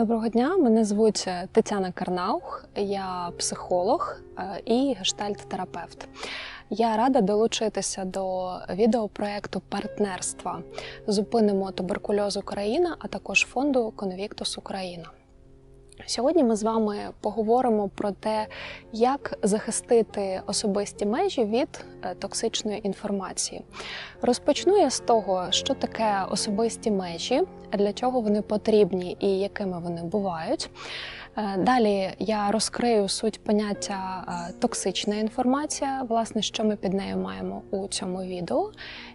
Доброго дня, мене звуть е, Тетяна Карнаух, я психолог е, і гештальт-терапевт. Я рада долучитися до відеопроекту партнерства Зупинимо туберкульоз Україна, а також фонду Конвіктус Україна. Сьогодні ми з вами поговоримо про те, як захистити особисті межі від е, токсичної інформації. Розпочну я з того, що таке особисті межі, для чого вони потрібні і якими вони бувають. Е, далі я розкрию суть поняття е, токсична інформація, власне, що ми під нею маємо у цьому відео.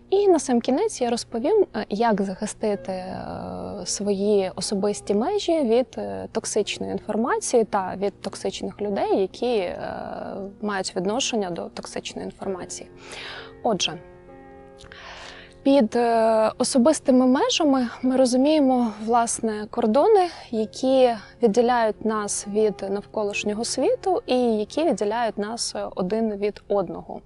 І на сам кінець я розповім, е, як захистити свої особисті межі від токсичної інформації та від токсичних людей, які мають відношення до токсичної інформації. Отже, під е, особистими межами ми розуміємо власне кордони, які відділяють нас від навколишнього світу, і які відділяють нас один від одного.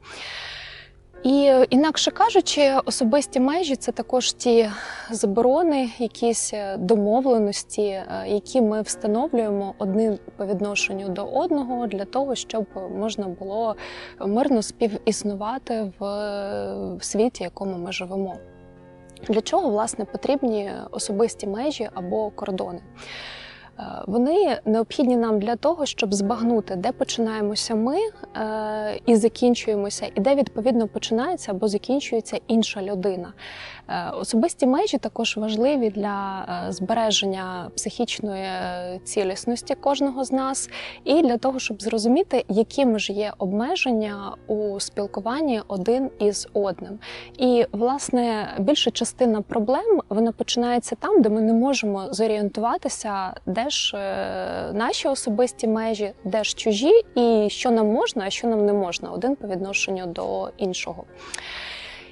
І інакше кажучи, особисті межі це також ті заборони, якісь домовленості, е, які ми встановлюємо одним по відношенню до одного для того, щоб можна було мирно співіснувати в світі, в якому ми живемо. Для чого власне потрібні особисті межі або кордони? Е, вони необхідні нам для того, щоб збагнути, де починаємося ми е, і закінчуємося, і де відповідно починається або закінчується інша людина. Е, особисті межі також важливі для збереження психічної цілісності кожного з нас, і для того, щоб зрозуміти, якими ж є обмеження у спілкуванні один із одним. І власне більша частина проблем вона починається там, де ми не можемо зорієнтуватися, де ж е, наші особисті межі, де ж чужі, і що нам можна, а що нам не можна, один по відношенню до іншого.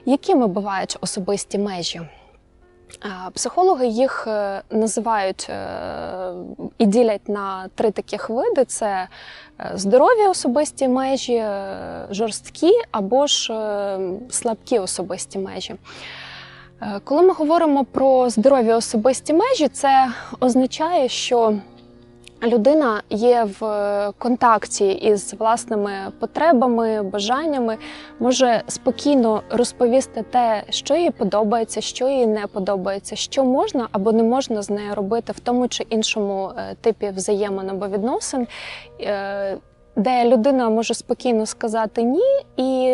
Якими бувають особисті межі? Психологи їх е, називають е, і ділять на три таких види: це здорові особисті межі, жорсткі або ж слабкі особисті межі. Е, коли ми говоримо про здорові особисті межі, це означає, що людина є в контакті із власними потребами, бажаннями, може спокійно розповісти те, що їй подобається, що їй не подобається, що можна або не можна з нею робити в тому чи іншому е, типі взаємин або відносин. Де людина може спокійно сказати ні, і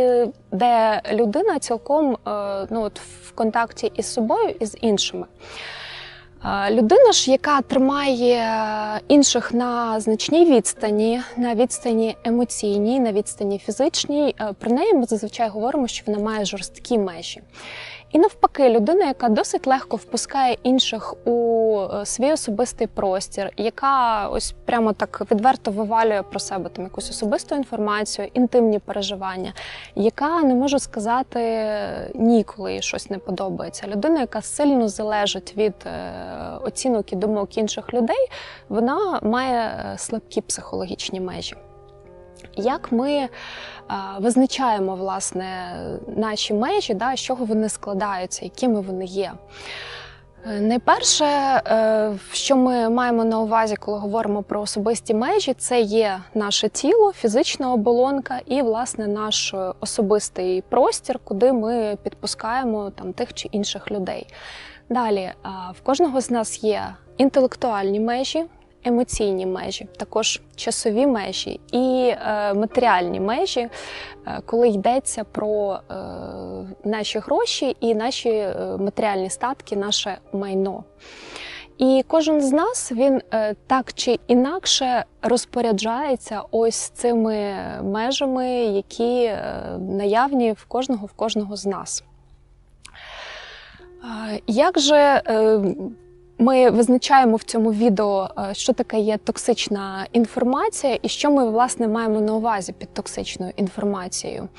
де людина цілком е, ну, от в контакті із собою і з іншими. Е, людина ж, яка тримає інших на значній відстані, на відстані емоційній, на відстані фізичній, е, про неї ми зазвичай говоримо, що вона має жорсткі межі. І навпаки, людина, яка досить легко впускає інших у е, свій особистий простір, яка ось прямо так відверто вивалює про себе там якусь особисту інформацію, інтимні переживання, яка не може сказати ні, коли їй щось не подобається. Людина, яка сильно залежить від е, оцінок і думок інших людей, вона має е, слабкі психологічні межі. Як ми визначаємо власне наші межі, да, з чого вони складаються, якими вони є? Е, найперше, е, що ми маємо на увазі, коли говоримо про особисті межі, це є наше тіло, фізична оболонка і власне наш особистий простір, куди ми підпускаємо там тих чи інших людей. Далі в кожного з нас є інтелектуальні межі, емоційні межі, також часові межі і е, матеріальні межі, е, коли йдеться про е, наші гроші і наші матеріальні статки, наше майно. І кожен з нас він так чи інакше розпоряджається ось цими межами, які наявні в кожного в кожного з нас. Як же ми визначаємо в цьому відео, е, що таке є токсична інформація, і що ми власне маємо на увазі під токсичною інформацією.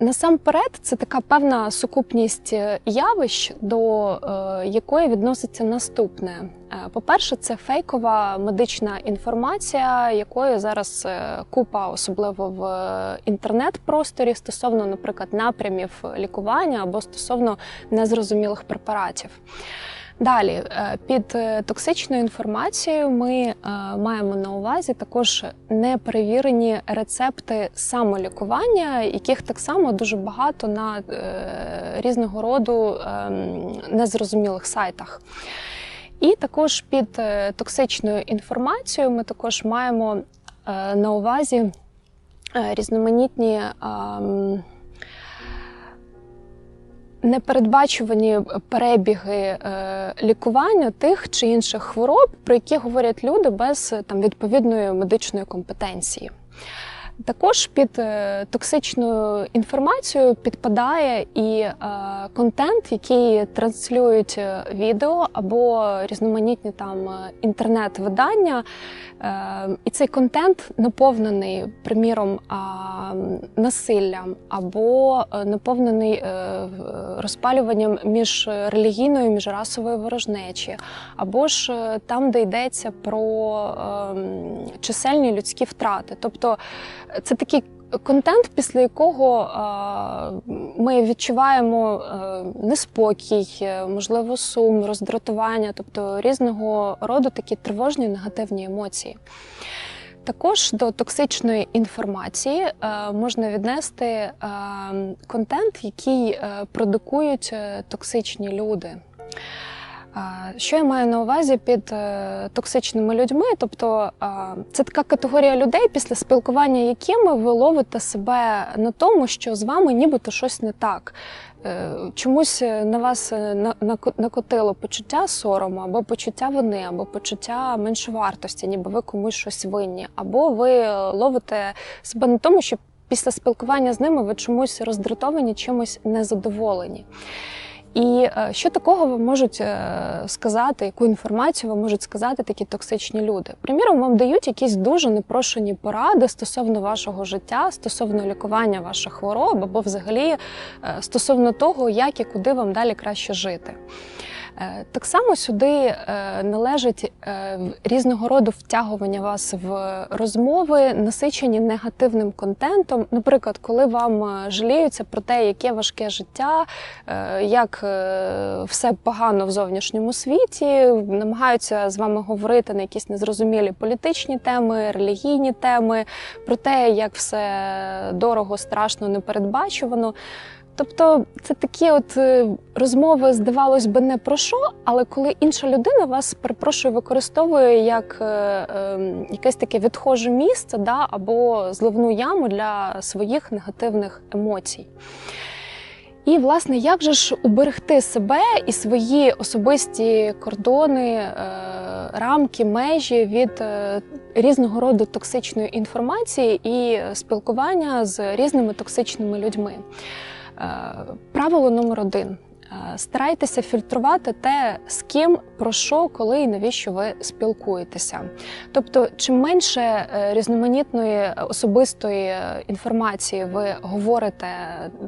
Насамперед, це така певна сукупність е, явищ, до е, якої відноситься наступне. Е, по-перше, це фейкова медична інформація, якої зараз купа, особливо в інтернет-просторі, стосовно, наприклад, напрямів лікування або стосовно незрозумілих препаратів. Далі, е, під е, токсичною інформацією ми е, маємо на увазі також неперевірені рецепти самолікування, яких так само дуже багато на різного роду ем, незрозумілих сайтах. І також під токсичною інформацією ми також маємо на увазі різноманітні. Непередбачувані перебіги е, лікування тих чи інших хвороб, про які говорять люди без там відповідної медичної компетенції. Також під е, токсичною інформацією підпадає і е, контент, який транслюють е, відео або різноманітні там інтернет-видання. І цей контент наповнений, приміром, насиллям або наповнений розпалюванням між релігійною і міжрасовою ворожнечі, або ж там, де йдеться про ем, чисельні людські втрати. Тобто це такий контент, після якого ми відчуваємо неспокій, можливо, сум, роздратування, тобто різного роду такі тривожні негативні емоції. Також до токсичної інформації е, можна віднести е, контент, який е, продукують токсичні люди. Що я маю на увазі під е, токсичними людьми? Тобто це така категорія людей, після спілкування якими ви ловите себе на тому, що з вами нібито щось не так. Е, чомусь на вас е, накотило почуття сорому, або почуття вини, або почуття меншовартості, ніби ви комусь щось винні, або ви ловите себе на тому, що після спілкування з ними ви чомусь роздратовані, чимось незадоволені. І е, що такого вам можуть е, сказати, яку інформацію вам можуть сказати такі токсичні люди? Приміром, вам дають якісь дуже непрошені поради стосовно вашого життя, стосовно лікування ваших хвороб, або взагалі е, стосовно того, як і куди вам далі краще жити. Е, так само сюди е, належить е, різного роду втягування вас в розмови, насичені негативним контентом. Наприклад, коли вам жаліються про те, яке важке життя, як все погано в зовнішньому світі, намагаються з вами говорити на якісь незрозумілі політичні теми, релігійні теми, про те, як все дорого, страшно, непередбачувано. Тобто це такі от е, розмови, здавалось би, не про що, але коли інша людина вас перепрошую, використовує як е, е, якесь таке відхоже місце да, або зливну яму для своїх негативних емоцій. І, власне, як же ж уберегти себе і свої особисті кордони, е, рамки, межі від е, різного роду токсичної інформації і спілкування з різними токсичними людьми? Е, правило номер один. Е, старайтеся фільтрувати те, з ким, про що, коли і навіщо ви спілкуєтеся. Тобто, чим менше е, різноманітної особистої інформації ви говорите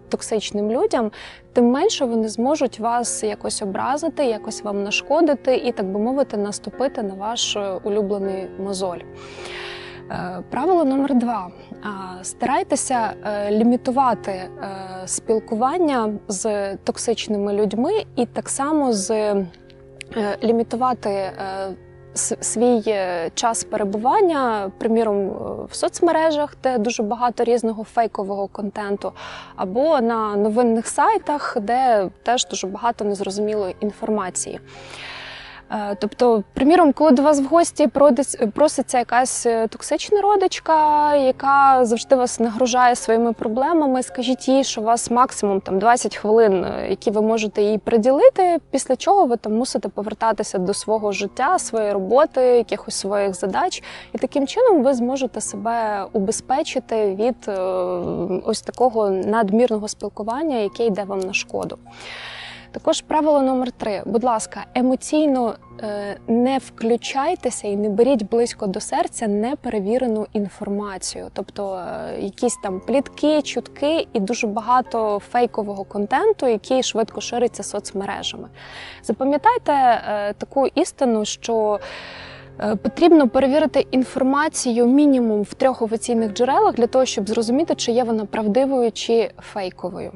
токсичним людям, тим менше вони зможуть вас якось образити, якось вам нашкодити і, так би мовити, наступити на ваш улюблений мозоль. Е, правило номер два: старайтеся е, лімітувати е, спілкування з токсичними людьми, і так само з лімітувати свій час перебування, приміром, в соцмережах, де дуже багато різного фейкового контенту, або на новинних сайтах, де теж дуже багато незрозумілої інформації. Е, тобто, приміром, коли до вас в гості проситься якась е, токсична родичка, яка завжди вас нагружає своїми проблемами, скажіть їй, що у вас максимум там 20 хвилин, е, які ви можете їй приділити, після чого ви там мусите повертатися до свого життя, своєї роботи, якихось своїх задач, і таким чином ви зможете себе убезпечити від ось такого надмірного спілкування, яке йде вам на шкоду. Також правило номер три: будь ласка, емоційно е, не включайтеся і не беріть близько до серця неперевірену інформацію, тобто е, якісь там плітки, чутки і дуже багато фейкового контенту, який швидко шириться соцмережами. Запам'ятайте е, таку істину, що Потрібно перевірити інформацію мінімум в трьох офіційних джерелах для того, щоб зрозуміти, чи є вона правдивою чи фейковою.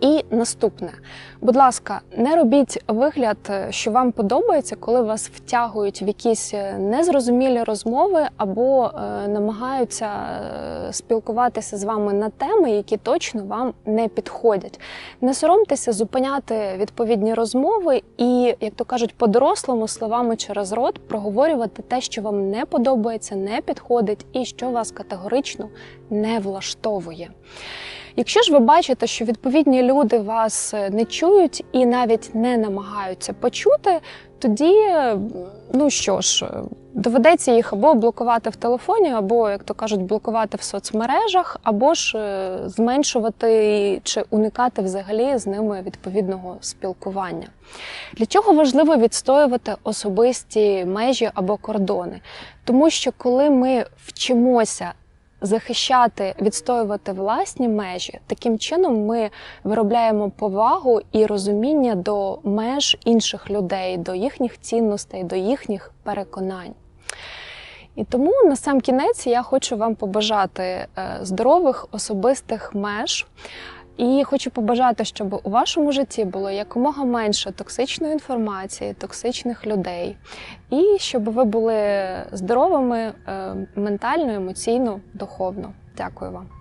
І наступне, будь ласка, не робіть вигляд, що вам подобається, коли вас втягують в якісь е, незрозумілі розмови або е, намагаються е, спілкуватися з вами на теми, які точно вам не підходять. Не соромтеся зупиняти відповідні розмови і, як то кажуть, по-дорослому словами через рот проговорювати те, що вам не подобається, не підходить і що вас категорично не влаштовує. Якщо ж ви бачите, що відповідні люди вас е, не чують і навіть не намагаються почути, тоді, е, ну що ж, е, доведеться їх або блокувати в телефоні, або, як то кажуть, блокувати в соцмережах, або ж зменшувати чи уникати взагалі з ними відповідного спілкування. Для чого важливо відстоювати особисті межі або кордони? Тому що коли ми вчимося захищати, відстоювати власні межі. Таким чином ми виробляємо повагу і розуміння до меж інших людей, до їхніх цінностей, до їхніх переконань. І тому на сам кінець я хочу вам побажати е, здорових особистих меж. І хочу побажати, щоб у вашому житті було якомога менше токсичної інформації, токсичних людей, і щоб ви були здоровими е, ментально, емоційно, духовно. Дякую вам.